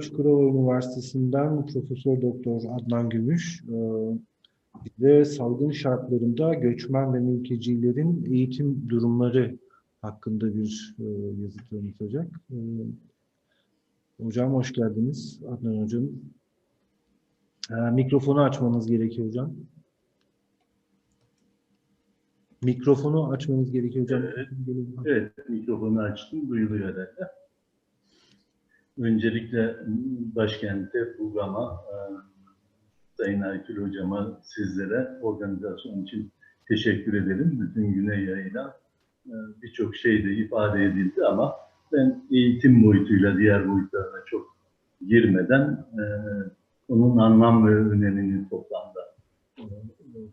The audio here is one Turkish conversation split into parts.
Çukurova Üniversitesi'nden Profesör Doktor Adnan Gümüş e, bize salgın şartlarında göçmen ve mültecilerin eğitim durumları hakkında bir e, yazı tanıtacak. E, Hocam hoş geldiniz. Adnan Hocam. Mikrofonu açmanız gerekiyor hocam. Mikrofonu açmanız gerekiyor hocam. Evet. Evet, mikrofonu açtım. Duyuluyor herhalde. Öncelikle başkente, programa, e, Sayın Aykül Hocama, sizlere organizasyon için teşekkür ederim. Bütün güne yayına e, birçok şey de ifade edildi ama ben eğitim boyutuyla diğer boyutlarına çok girmeden e, onun anlam ve önemini toplamda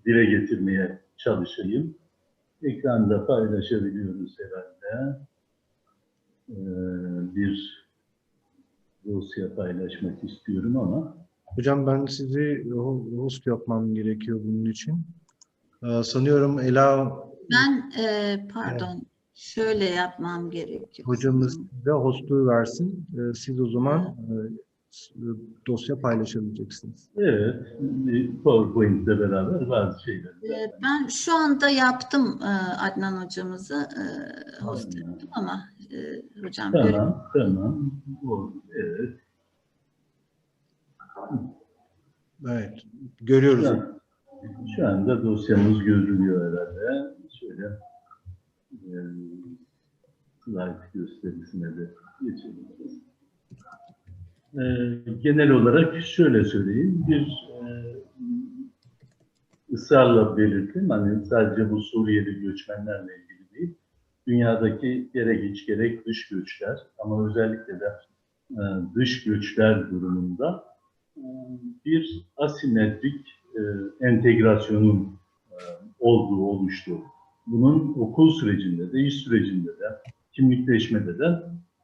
dile getirmeye çalışayım. Ekranda paylaşabiliyoruz herhalde. Bir dosya paylaşmak istiyorum ama Hocam ben sizi ho- host yapmam gerekiyor bunun için. Ee, sanıyorum Ela Ben e, pardon şöyle yapmam gerekiyor. hocamız size hostluğu versin. Ee, siz o zaman e, s- dosya paylaşabileceksiniz. evet PowerPoint'le beraber bazı şeyleri de- E, ben şu anda yaptım e, Adnan hocamızı e, host Tamam. ettim ama e, hocam görün- Tamam, tamam. O, evet. Evet, görüyoruz. Şu, an- şu anda dosyamız görülüyor herhalde. Şöyle e, slide gösterisine de geçelim. E, genel olarak şöyle söyleyeyim. Bir e, ısrarla belirttim. Hani sadece bu Suriyeli göçmenlerle ilgili değil. Dünyadaki gerek iç gerek dış göçler ama özellikle de e, dış göçler durumunda e, bir asimetrik e, entegrasyonun e, olduğu, oluştuğu. Bunun okul sürecinde de, iş sürecinde de, kimlikleşmede de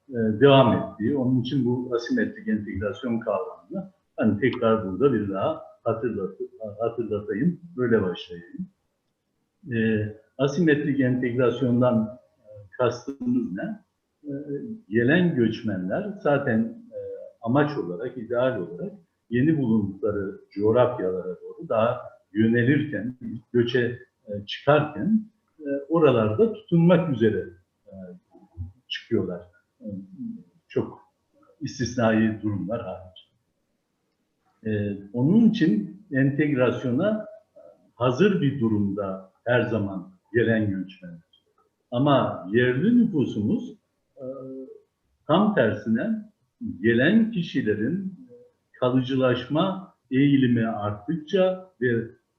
devam ettiği. Onun için bu asimetrik entegrasyon kavramını hani tekrar burada bir daha hatırlat, hatırlatayım, böyle başlayayım. E, asimetrik entegrasyondan e, kastımız ne? E, gelen göçmenler zaten e, amaç olarak, ideal olarak yeni bulundukları coğrafyalara doğru daha yönelirken, göçe e, çıkarken e, oralarda tutunmak üzere e, çıkıyorlar. Çok istisnai durumlar hariç. E, Onun için entegrasyona hazır bir durumda her zaman gelen göçmenler. Ama yerli nüfusumuz e, tam tersine gelen kişilerin kalıcılaşma eğilimi arttıkça ve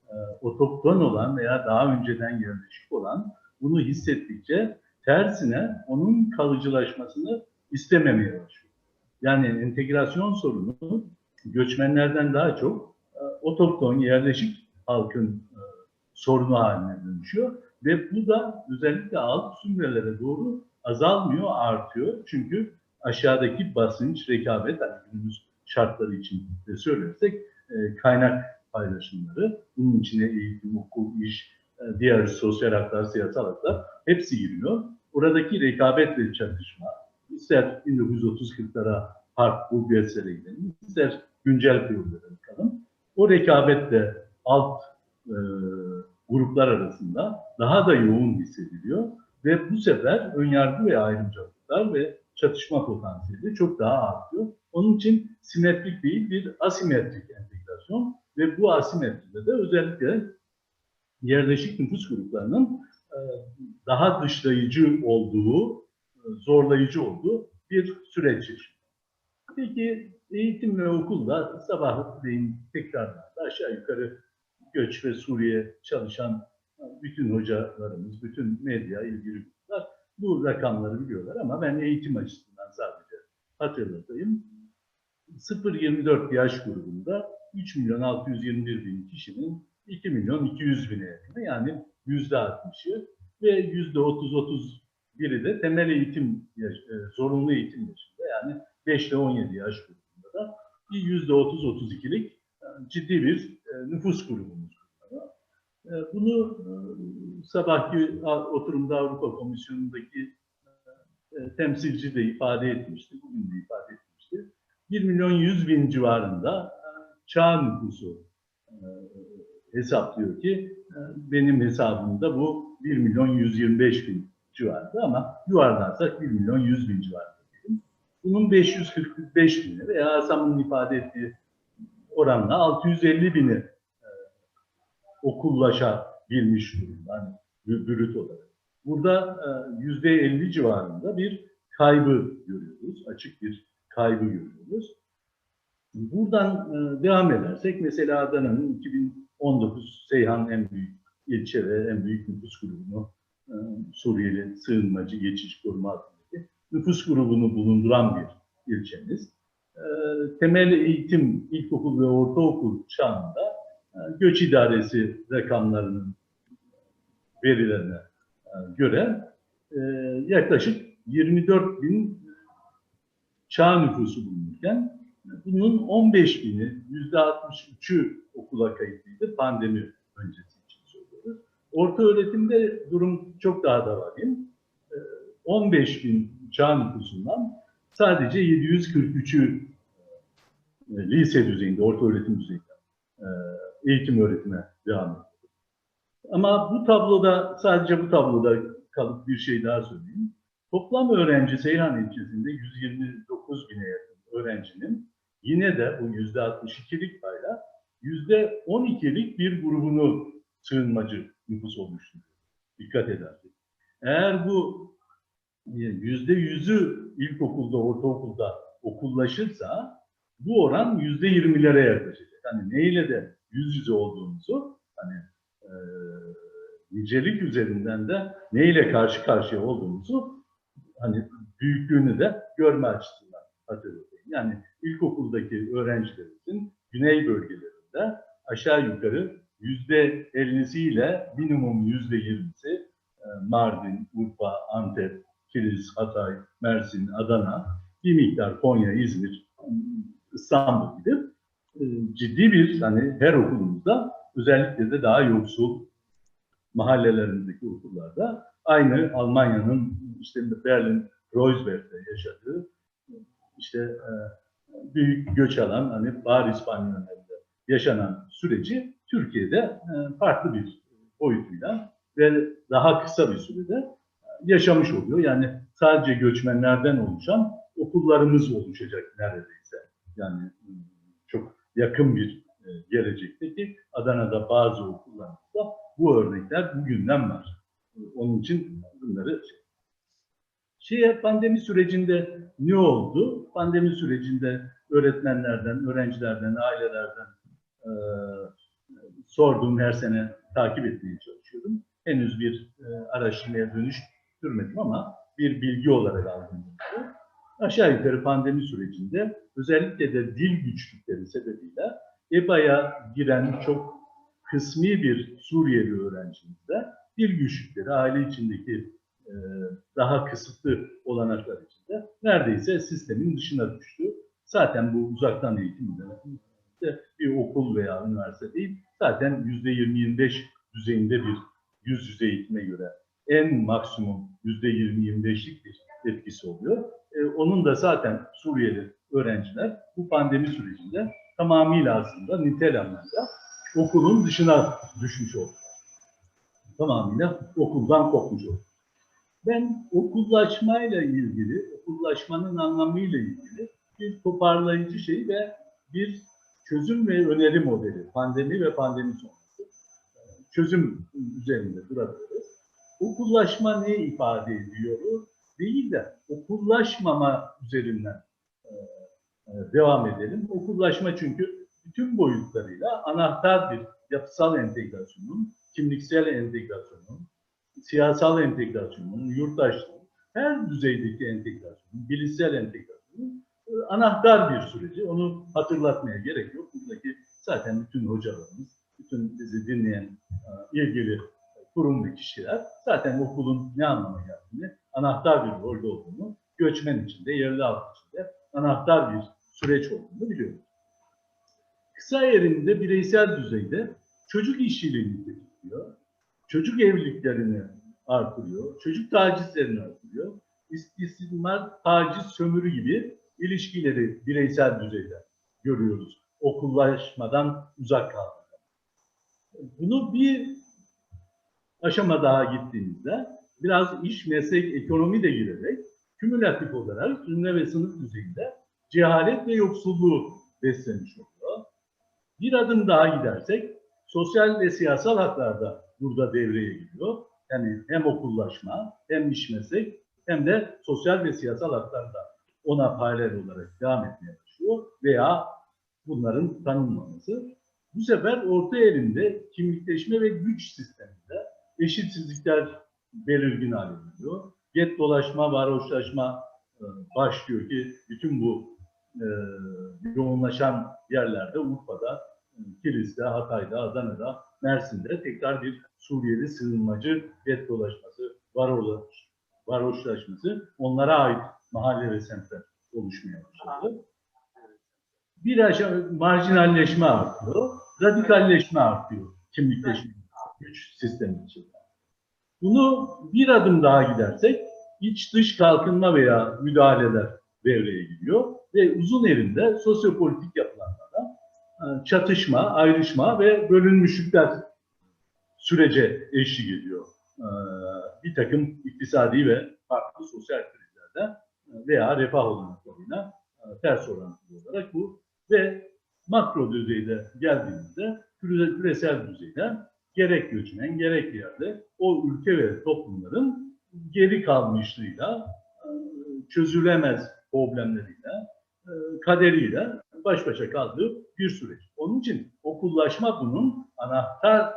e, otokton olan veya daha önceden yerleşik olan bunu hissettikçe tersine onun kalıcılaşmasını istememeye başlıyor. Yani entegrasyon sorunu göçmenlerden daha çok e, otokton yerleşik halkın e, sorunu haline dönüşüyor ve bu da özellikle alt zümrelere doğru azalmıyor, artıyor. Çünkü aşağıdaki basınç, rekabet, hani günümüz şartları için de söylersek e, kaynak paylaşımları, bunun içine eğitim, okul, iş, diğer sosyal haklar, siyasal haklar hepsi giriyor. Oradaki rekabet ve çatışma, ister 1930-40'lara harp bu göstere gidelim, ister güncel teorilere bakalım. O rekabet de alt e, gruplar arasında daha da yoğun hissediliyor ve bu sefer önyargı ve ayrımcılıklar ve çatışma potansiyeli çok daha artıyor. Onun için simetrik değil bir asimetrik entegrasyon ve bu asimetride de özellikle yerleşik nüfus gruplarının e, daha dışlayıcı olduğu, e, zorlayıcı olduğu bir süreç yaşıyor. Peki eğitim ve okulda sabahleyin tekrarlarda aşağı yukarı göç ve Suriye çalışan bütün hocalarımız, bütün medya ilgili gruplar bu rakamları biliyorlar ama ben eğitim açısından sadece hatırlatayım. 0-24 yaş grubunda 3 milyon 621 bin kişinin 2 milyon 200 bine yakını yani yüzde 60'ı ve yüzde 30-31'i de temel eğitim, e, zorunlu eğitim yaşında yani 5 ile 17 yaş grubunda da bir yüzde 30-32'lik e, ciddi bir e, nüfus grubumuz Bunu sabahki oturumda Avrupa Komisyonu'ndaki temsilci de ifade etmişti, bugün de ifade etmişti. 1 milyon 100 bin civarında çağ nüfusu hesaplıyor ki e, benim hesabımda bu 1 milyon 125 bin civarında ama yuvarlarsak 1 milyon 100 bin civarında. Bunun 545 bini veya Hasam'ın ifade ettiği oranla 650 bini e, okullaşabilmiş durumda hani bü- brüt olarak. Burada e, yüzde 50 civarında bir kaybı görüyoruz, açık bir kaybı görüyoruz. Buradan devam edersek mesela Adana'nın 2019 Seyhan en büyük ilçe ve en büyük nüfus grubunu e, Suriyeli sığınmacı geçici koruma altındaki nüfus grubunu bulunduran bir ilçemiz. E, temel eğitim ilkokul ve ortaokul çağında e, göç idaresi rakamlarının verilerine göre yaklaşık 24 bin çağ nüfusu bulunurken bunun 15 bini, yüzde 63'ü okula kayıtlıydı pandemi öncesi için söylüyoruz. Orta öğretimde durum çok daha da vahim. Ee, 15 bin çağ nüfusundan sadece 743'ü e, lise düzeyinde, orta öğretim düzeyinde e, eğitim öğretime devam ediyor. Ama bu tabloda, sadece bu tabloda kalıp bir şey daha söyleyeyim. Toplam öğrenci Seyhan ilçesinde 129 bine yakın öğrencinin yine de bu yüzde 62'lik payla yüzde 12'lik bir grubunu sığınmacı nüfus oluşturuyor. Dikkat edersek. Eğer bu yüzde yüzü ilkokulda, ortaokulda okullaşırsa bu oran yüzde 20'lere yaklaşacak. Hani neyle de yüz yüze olduğumuzu hani e, nicelik üzerinden de neyle karşı karşıya olduğumuzu hani büyüklüğünü de görme açısından hatırlatayım. Yani ilkokuldaki öğrencilerimizin güney bölgelerinde aşağı yukarı yüzde ellisiyle minimum yüzde yirmisi e, Mardin, Urfa, Antep, Kilis, Hatay, Mersin, Adana, bir miktar Konya, İzmir, İstanbul gibi e, ciddi bir hani her okulumuzda özellikle de daha yoksul mahallelerindeki okullarda aynı Almanya'nın işte Berlin, Kreuzberg'de yaşadığı işte e, büyük göç alan hani Paris Banyonlarında yaşanan süreci Türkiye'de e, farklı bir boyutuyla ve daha kısa bir sürede e, yaşamış oluyor. Yani sadece göçmenlerden oluşan okullarımız oluşacak neredeyse. Yani e, çok yakın bir gelecekteki Adana'da bazı okullarımızda bu örnekler bugünden var. Onun için bunları şeye pandemi sürecinde ne oldu? Pandemi sürecinde öğretmenlerden, öğrencilerden, ailelerden e, sorduğum her sene takip etmeye çalışıyorum. Henüz bir e, araştırmaya dönüştürmedim ama bir bilgi olarak aldım. Aşağı yukarı pandemi sürecinde özellikle de dil güçlükleri sebebiyle EBA'ya giren çok kısmi bir Suriyeli öğrencimizde dil güçlükleri, aile içindeki e, daha kısıtlı olanaklar içinde neredeyse sistemin dışına düştü. Zaten bu uzaktan eğitimde de bir okul veya üniversite değil, zaten yüzde 20-25 düzeyinde bir yüz yüze eğitime göre en maksimum yüzde 20-25'lik bir etkisi oluyor. E, onun da zaten Suriyeli öğrenciler bu pandemi sürecinde tamamıyla aslında nitel anlamda okulun dışına düşmüş oldu. Tamamıyla okuldan kopmuş oldu. Ben okullaşmayla ilgili, okullaşmanın anlamıyla ilgili bir toparlayıcı şey ve bir çözüm ve öneri modeli, pandemi ve pandemi sonrası çözüm üzerinde durabiliriz. Okullaşma ne ifade ediyor? Değil de okullaşmama üzerinden e, e, devam edelim. Okullaşma çünkü bütün boyutlarıyla anahtar bir yapısal entegrasyonun, kimliksel entegrasyonun, siyasal entegrasyonun, yurttaşlığın, her düzeydeki entegrasyonun, bilişsel entegrasyonun anahtar bir süreci. Onu hatırlatmaya gerek yok. Buradaki zaten bütün hocalarımız, bütün bizi dinleyen e, ilgili kurum ve kişiler zaten okulun ne anlama geldiğini, anahtar bir rolde olduğunu, göçmen içinde, yerli halk içinde anahtar bir süreç olduğunu biliyoruz. Kısa yerinde bireysel düzeyde çocuk işçiliğini tetikliyor, çocuk evliliklerini artırıyor, çocuk tacizlerini artırıyor, istismar, taciz, sömürü gibi ilişkileri bireysel düzeyde görüyoruz. Okullaşmadan uzak kaldı. Bunu bir aşama daha gittiğimizde biraz iş, meslek, ekonomi de girerek kümülatif olarak ünlü ve sınıf düzeyinde cehalet ve yoksulluğu beslemiş oluyor. Bir adım daha gidersek sosyal ve siyasal haklar da burada devreye giriyor. Yani hem okullaşma, hem iş meslek, hem de sosyal ve siyasal haklar da ona paralel olarak devam etmeye başlıyor veya bunların tanınmaması. Bu sefer orta elinde kimlikleşme ve güç sisteminde eşitsizlikler belirgin hale geliyor. Get dolaşma, varoşlaşma e, başlıyor ki bütün bu e, yoğunlaşan yerlerde Urfa'da, e, Kilis'te, Hatay'da, Adana'da, Mersin'de tekrar bir Suriyeli sığınmacı get dolaşması, varoşlaşması onlara ait mahalle ve semtler oluşmaya başladı. Bir aşama marjinalleşme artıyor, radikalleşme artıyor kimlikleşme güç sistemi içinde. Bunu bir adım daha gidersek iç dış kalkınma veya müdahaleler devreye giriyor ve uzun elinde sosyopolitik yapılanlarda e, çatışma, ayrışma ve bölünmüşlükler sürece eşlik ediyor. E, Bir takım iktisadi ve farklı sosyal krizlerde e, veya refah olanaklarıyla e, ters orantılı olarak bu ve makro düzeyde geldiğimizde küre- küresel düzeyde gerek göçmen gerek yerde o ülke ve toplumların geri kalmışlığıyla e, çözülemez problemleriyle e, kaderiyle baş başa kaldığı bir süreç. Onun için okullaşma bunun anahtar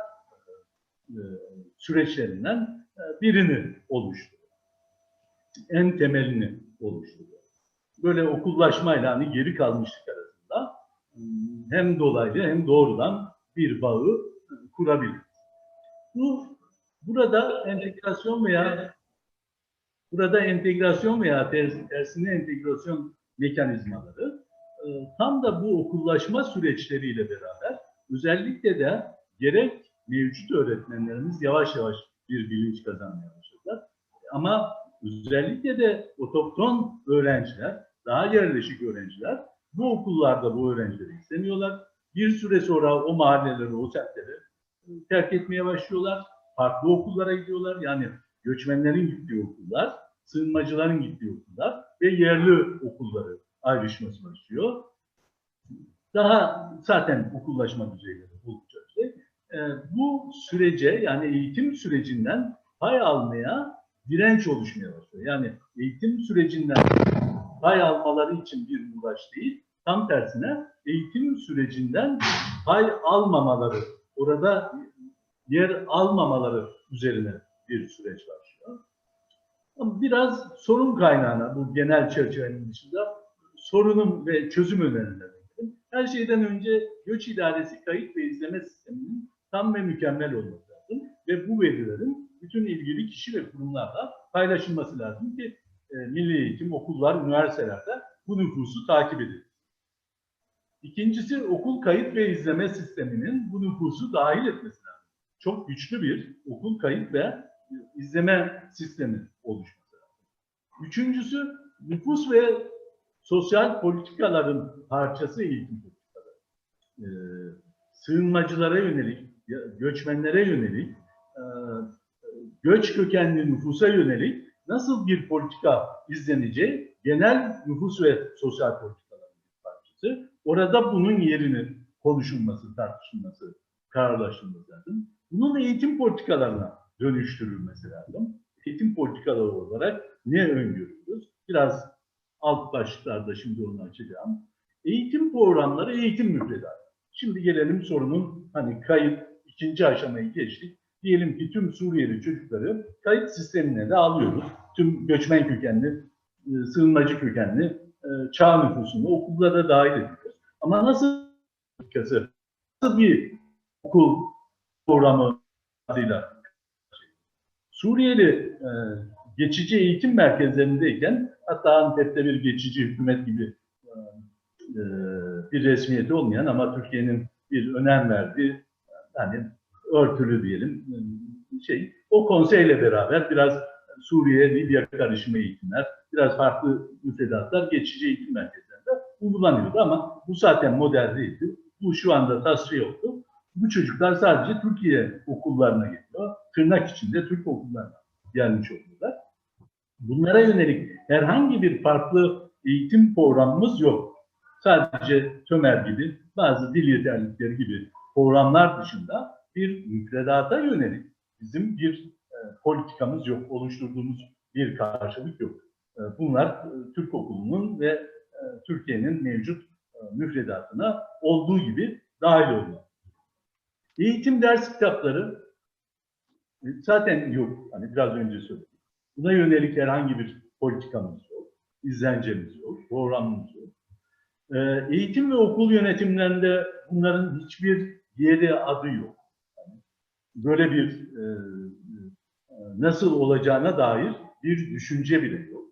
süreçlerinden birini oluşturuyor. En temelini oluşturuyor. Böyle okullaşmayla hani geri kalmışlık arasında e, hem dolaylı hem doğrudan bir bağı kurabilir. Bu burada entegrasyon veya burada entegrasyon veya ters- tersine entegrasyon mekanizmaları e, tam da bu okullaşma süreçleriyle beraber özellikle de gerek mevcut öğretmenlerimiz yavaş yavaş bir bilinç kazanmaya başladılar. Ama özellikle de otokton öğrenciler, daha yerleşik öğrenciler bu okullarda bu öğrencileri istemiyorlar. Bir süre sonra o mahalleleri, o semtleri terk etmeye başlıyorlar. Farklı okullara gidiyorlar. Yani göçmenlerin gittiği okullar, sığınmacıların gittiği okullar ve yerli okulları ayrışması başlıyor. Daha zaten okullaşma düzeyleri oldukça. Ee, bu sürece yani eğitim sürecinden pay almaya direnç oluşmaya başlıyor. Yani eğitim sürecinden pay almaları için bir uğraş değil, tam tersine eğitim sürecinden pay almamaları, orada yer almamaları üzerine bir süreç başlıyor. Biraz sorun kaynağına bu genel çerçevenin dışında sorunun ve çözüm önerilerine gidelim. Her şeyden önce göç idaresi kayıt ve izleme sisteminin tam ve mükemmel olması lazım ve bu verilerin bütün ilgili kişi ve kurumlarla paylaşılması lazım ki e, milli eğitim, okullar, üniversitelerde bu nüfusu takip edilir. İkincisi okul kayıt ve izleme sisteminin bu nüfusu dahil etmesi lazım. Çok güçlü bir okul kayıt ve izleme sistemi oluşması lazım. Üçüncüsü nüfus ve sosyal politikaların parçası eğitim politikaları. Ee, sığınmacılara yönelik, göçmenlere yönelik, e, göç kökenli nüfusa yönelik nasıl bir politika izleneceği genel nüfus ve sosyal politikaların bir parçası. Orada bunun yerinin konuşulması, tartışılması, kararlaşılması lazım. Bunun eğitim politikalarına dönüştürülmesi lazım. Eğitim politikaları olarak ne öngörüyoruz? Biraz alt başlıklarda şimdi onu açacağım. Eğitim programları, eğitim müfredatı. Şimdi gelelim sorunun hani kayıt ikinci aşamayı geçtik. Diyelim ki tüm Suriyeli çocukları kayıt sistemine de alıyoruz. Tüm göçmen kökenli, e, sığınmacı kökenli e, çağ nüfusunu okullara dahil ediyoruz. Ama nasıl politikası, nasıl bir okul programı adıyla Suriyeli e, geçici eğitim merkezlerindeyken hatta Antep'te bir geçici hükümet gibi e, bir resmiyeti olmayan ama Türkiye'nin bir önem verdiği hani örtülü diyelim şey o konseyle beraber biraz Suriye, Libya karışımı eğitimler, biraz farklı müfredatlar geçici eğitim merkezlerinde uygulanıyordu ama bu zaten model değildi. Bu şu anda tasfiye oldu. Bu çocuklar sadece Türkiye okullarına geliyor. Tırnak içinde Türk okullarına gelmiş oluyorlar. Bunlara yönelik herhangi bir farklı eğitim programımız yok. Sadece TÖMER gibi, bazı dil yeterlilikleri gibi programlar dışında bir müfredata yönelik bizim bir e, politikamız yok, oluşturduğumuz bir karşılık yok. E, bunlar e, Türk okulunun ve e, Türkiye'nin mevcut e, müfredatına olduğu gibi dahil olmalı. Eğitim ders kitapları e, zaten yok. Hani biraz önce söyledim. Buna yönelik herhangi bir politikamız yok, izlencemiz yok, programımız yok. Ee, eğitim ve okul yönetimlerinde bunların hiçbir yeri adı yok. Böyle bir e, e, nasıl olacağına dair bir düşünce bile yok.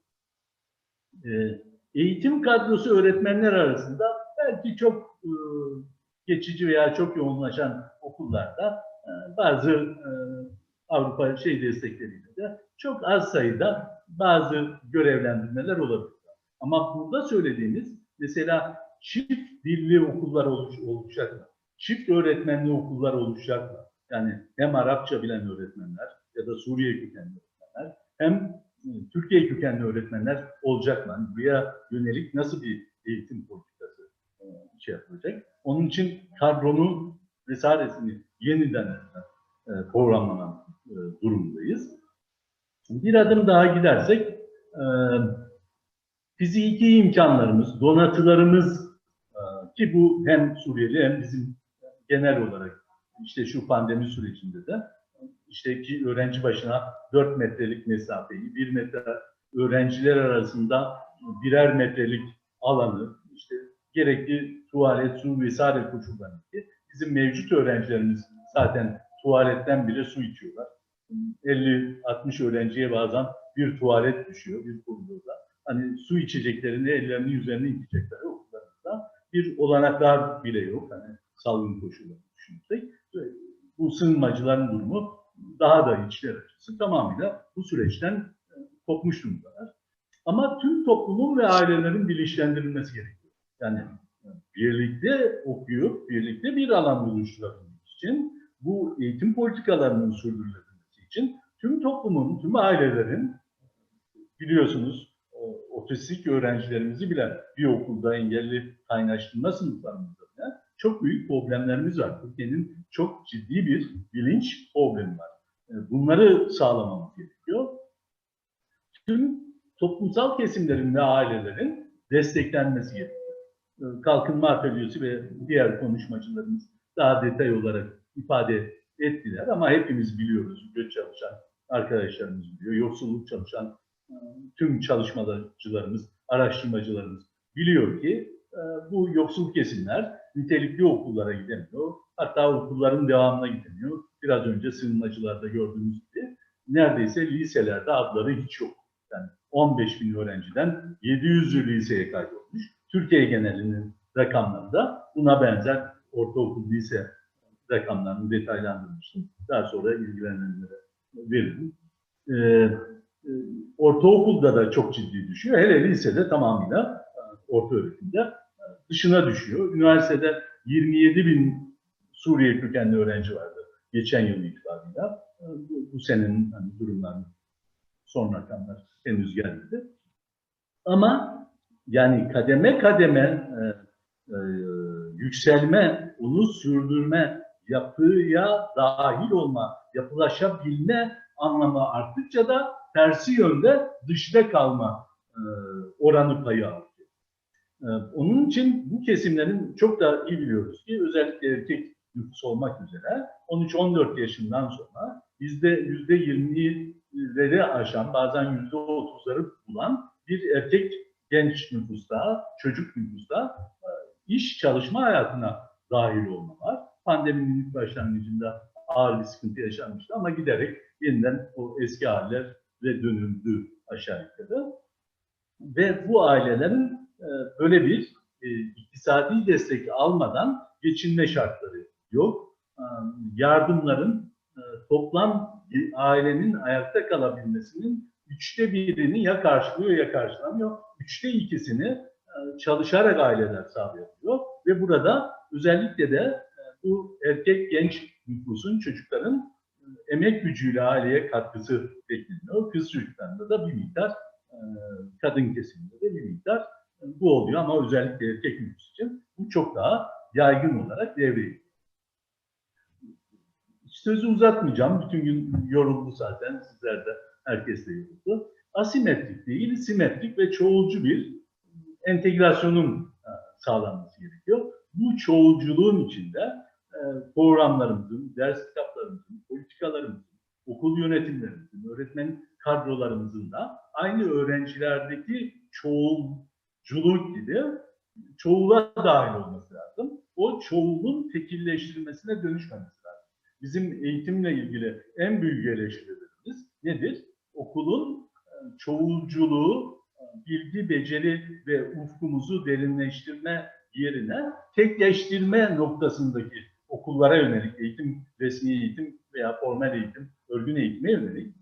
Ee, eğitim kadrosu öğretmenler arasında belki çok e, geçici veya çok yoğunlaşan okullarda e, bazı e, Avrupa şey destekleriyle de çok az sayıda bazı görevlendirmeler olabilir. Ama burada söylediğimiz mesela çift dilli okullar oluş, oluşacak mı? Çift öğretmenli okullar oluşacak mı? Yani hem Arapça bilen öğretmenler ya da Suriye kökenli öğretmenler hem e, Türkiye kökenli öğretmenler olacak mı? Yani buraya yönelik nasıl bir eğitim politikası e, şey yapılacak? Onun için kadronun vesairesini yeniden e, programlanan durumdayız. Bir adım daha gidersek fiziki imkanlarımız, donatılarımız ki bu hem Suriyeli hem bizim genel olarak işte şu pandemi sürecinde de işte ki öğrenci başına 4 metrelik mesafeyi, 1 metre öğrenciler arasında birer metrelik alanı, işte gerekli tuvalet, su vesaire koşullarını ki bizim mevcut öğrencilerimiz zaten tuvaletten bile su içiyorlar. 50-60 öğrenciye bazen bir tuvalet düşüyor bir koridorda. Hani su içeceklerini ellerini yüzlerine yıkayacakları okullarında bir olanaklar bile yok. Hani salgın koşulları düşünürsek. Bu sığınmacıların durumu daha da içler acısı tamamıyla bu süreçten e, kopmuş durumdalar. Ama tüm toplumun ve ailelerin bilinçlendirilmesi gerekiyor. Yani birlikte okuyup birlikte bir alan oluşturabilmek için bu eğitim politikalarının sürdürülebilmesi için tüm toplumun, tüm ailelerin biliyorsunuz o, otistik öğrencilerimizi bile bir okulda engelli kaynaştırma sınıflarımızda çok büyük problemlerimiz var. Türkiye'nin çok ciddi bir bilinç problemi var. E, Bunları sağlamamız gerekiyor. Tüm toplumsal kesimlerin ve ailelerin desteklenmesi gerekiyor. E, Kalkınma Atölyesi ve diğer konuşmacılarımız daha detay olarak ifade ettiler ama hepimiz biliyoruz, göç çalışan arkadaşlarımız biliyor, yoksulluk çalışan e, tüm çalışmacılarımız, araştırmacılarımız biliyor ki e, bu yoksul kesimler nitelikli okullara gidemiyor. Hatta okulların devamına gidemiyor. Biraz önce sığınmacılarda gördüğümüz gibi neredeyse liselerde adları hiç yok. Yani 15 bin öğrenciden 700'ü liseye kaydolmuş. Türkiye genelinin rakamlarında buna benzer ortaokul, lise rakamlarını detaylandırmıştım. Daha sonra ilgilenenlere veririm. Ee, e, ortaokulda da çok ciddi düşüyor. Hele lisede tamamıyla e, orta öğretimde dışına düşüyor. Üniversitede 27 bin Suriye kökenli öğrenci vardı geçen yıl itibarıyla. E, bu, bu senenin hani, durumlarını son rakamlar henüz gelmedi. Ama yani kademe kademe e, e, yükselme, onu sürdürme, yapıya dahil olma, yapılaşabilme anlamı arttıkça da tersi yönde dışta kalma e, oranı payı artıyor. E, onun için bu kesimlerin çok da iyi biliyoruz ki özellikle erkek nüfus olmak üzere 13-14 yaşından sonra bizde yüzde 20'leri aşan bazen yüzde 30'ları bulan bir erkek genç nüfusta, çocuk nüfusta e, iş çalışma hayatına dahil olma var. Pandeminin ilk başlangıcında ağır bir sıkıntı yaşanmıştı ama giderek yeniden o eski haller ve dönüldü aşağı yukarı. Ve bu ailelerin böyle bir e, iktisadi destek almadan geçinme şartları yok. E, Yardımların e, toplam ailenin ayakta kalabilmesinin üçte birini ya karşılıyor ya karşılamıyor. Üçte ikisini e, çalışarak aileler sağlayabiliyor. Ve burada özellikle de bu erkek genç nüfusun, çocukların emek gücüyle aileye katkısı bekleniyor. Kız çocuklarında da bir miktar, kadın kesiminde de bir miktar bu oluyor ama özellikle nüfus için bu çok daha yaygın olarak devreye giriyor. Sözü uzatmayacağım. Bütün gün yoruldu zaten. Sizler de herkes de yoruldu. Asimetrik değil, simetrik ve çoğulcu bir entegrasyonun e, sağlanması gerekiyor. Bu çoğulculuğun içinde e, programlarımızın, ders kitaplarımızın, politikalarımızın, okul yönetimlerimizin, öğretmen kadrolarımızın da aynı öğrencilerdeki çoğulculuk gibi çoğula dahil olması lazım. O çoğulun tekilleştirilmesine dönüşmemesi lazım. Bizim eğitimle ilgili en büyük eleştirilerimiz nedir? Okulun e, çoğulculuğu, e, bilgi, beceri ve ufkumuzu derinleştirme yerine tekleştirme noktasındaki okullara yönelik eğitim, resmi eğitim veya formal eğitim, örgün eğitime yönelik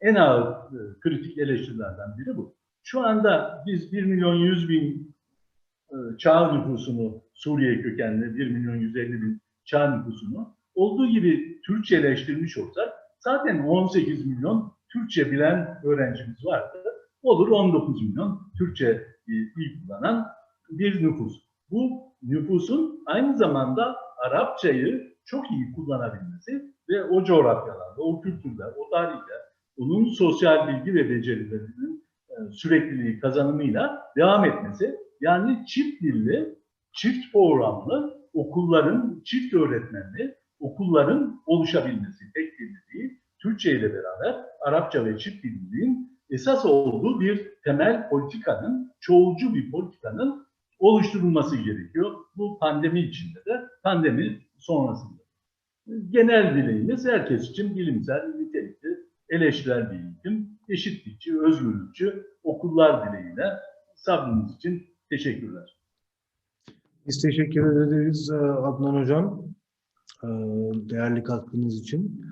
en ağır e, kritik eleştirilerden biri bu. Şu anda biz 1 milyon 100 bin e, çağ nüfusunu, Suriye kökenli 1 milyon 150 bin çağ nüfusunu olduğu gibi Türkçeleştirmiş olsak zaten 18 milyon Türkçe bilen öğrencimiz vardı. Olur 19 milyon Türkçe e, dil kullanan bir nüfus. Bu nüfusun aynı zamanda Arapçayı çok iyi kullanabilmesi ve o coğrafyalarda, o kültürde, o tarihte onun sosyal bilgi ve becerilerinin sürekliliği kazanımıyla devam etmesi. Yani çift dilli, çift programlı okulların, çift öğretmenli okulların oluşabilmesi. Tek dilli değil, Türkçe ile beraber Arapça ve çift dilliliğin esas olduğu bir temel politikanın, çoğulcu bir politikanın oluşturulması gerekiyor. Bu pandemi içinde de, pandemi sonrasında. Genel dileğimiz herkes için bilimsel, nitelikli, eleştirel bir eğitim, eşitlikçi, özgürlükçü okullar dileğiyle sabrınız için teşekkürler. Biz teşekkür ederiz e, Adnan Hocam e, değerli katkınız için.